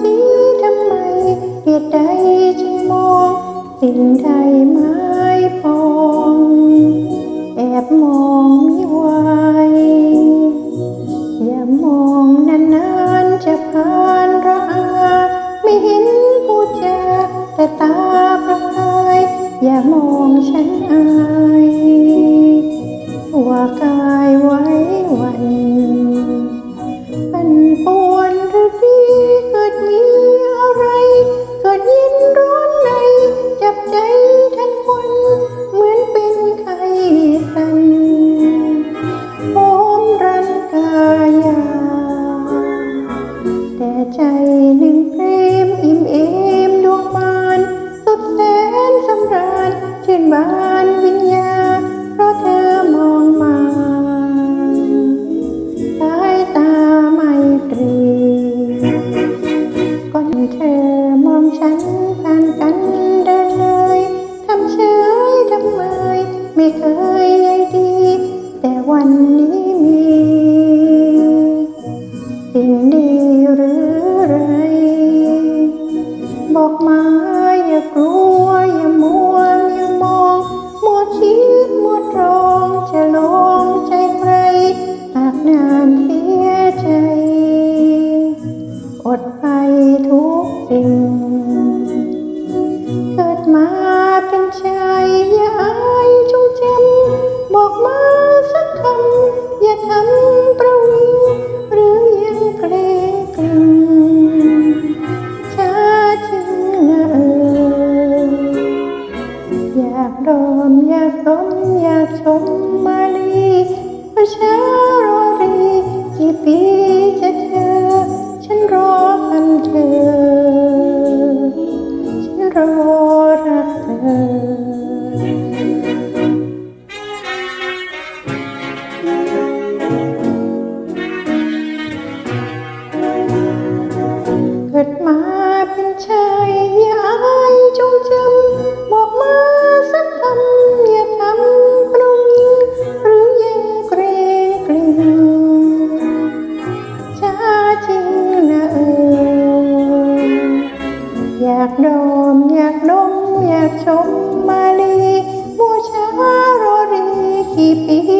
สิทำไมเหตุใดจึงมองสิ่งใดไม่ปองแอบมองมิไหวอย่ามองนานๆจะานระอาไม่เห็นพูดจาแต่ตาประกายอย่ามองฉันอายว่ากาย ฉันผ่านกันเดินเลยทำเฉยทำเมยไม่เคยใยดี แต่วันนี้มี สิ่งดีหรือไร บอกมาอย่ากลัวอย่ามัวอย่ามองมัวคิดมัวตรองจะลงใจใครหากนานเสียใจ อดไปทุกสิ่ง เกิดมาเป็นชายอ กิดมาเป็นชายอย่ายจงจำบอกมาสักคำอย่าทำปรุงหรือยังเกรงกลิ่นชาจริงนะเอ่ยอยากดมอยากดมอยากชมมาลีบัวช้ารอรีกี่ปี